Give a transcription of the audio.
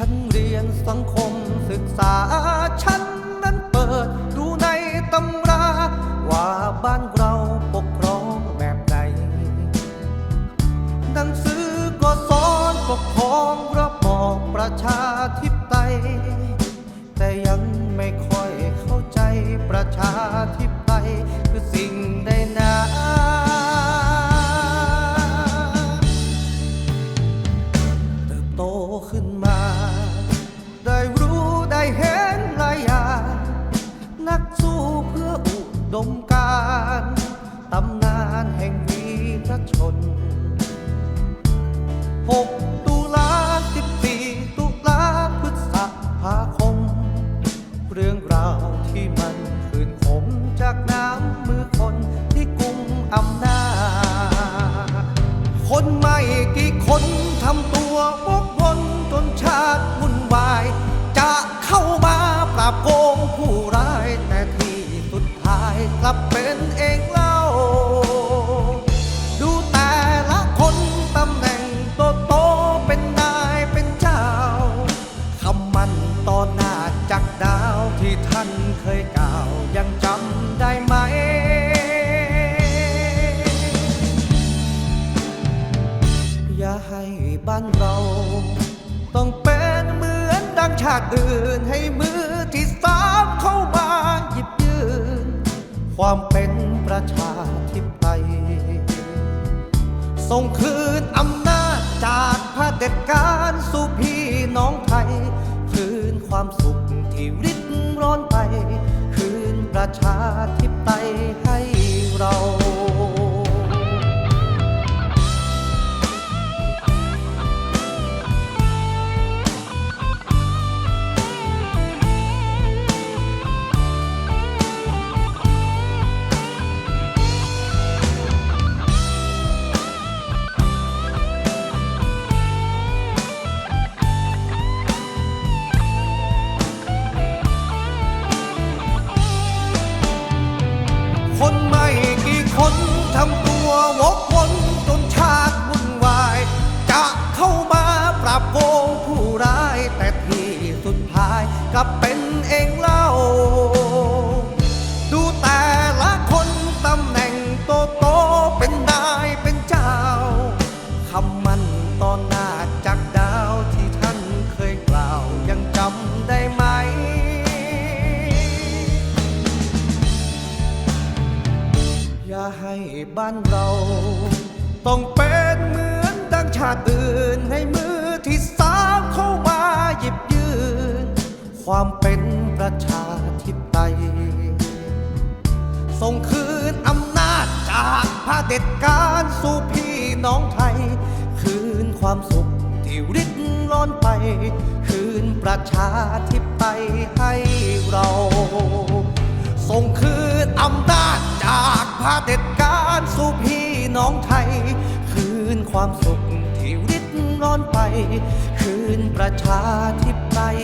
ฉันเรียนสังคมศึกษา ฉันนั้นเปิดดูในตำรา ว่าบ้านเราปกครองแบบไหนหนังสือก็สอนปกครองระบอบประชาธิปไตยแต่ยังไม่ค่อยเข้าใจประชา ดมการตำนานแห่งวีรชน6ตุลา14ตุลาพฤษภาคม เรื่องราวที่มันคืนขมจากน้ำมือคนที่กุมอำนาจ คนไม่กี่คนทำตัววกวนจนชาติวุ่นวาย จะเข้ามาปราบโกงาติอื่นให้มือที่สามเข้ามาหยิบยืน ความเป็นประชาธิปไตยส่งคืนอำนาจจากเด็จการสู่พี่น้องไทย คืนความสุขที่ริดร้อนไป คืนประชาธิปไตย ให้บ้านเรา ต้องเป็นเหมือนดังชาติอื่นให้มือที่สามเข้ามาหยิบยืน ความเป็นประชาธิปไตยส่งคืนอำนาจจากเผด็จการสู่พี่น้องไทย คืนความสุขที่ริดร้อนไป คืนประชาธิปไตยให้เรา ส่งคืนอำนาจ เด็ดการสู่พี่น้องไทย คืนความสุขที่ริดร้อนไป คืนประชาธิปไตย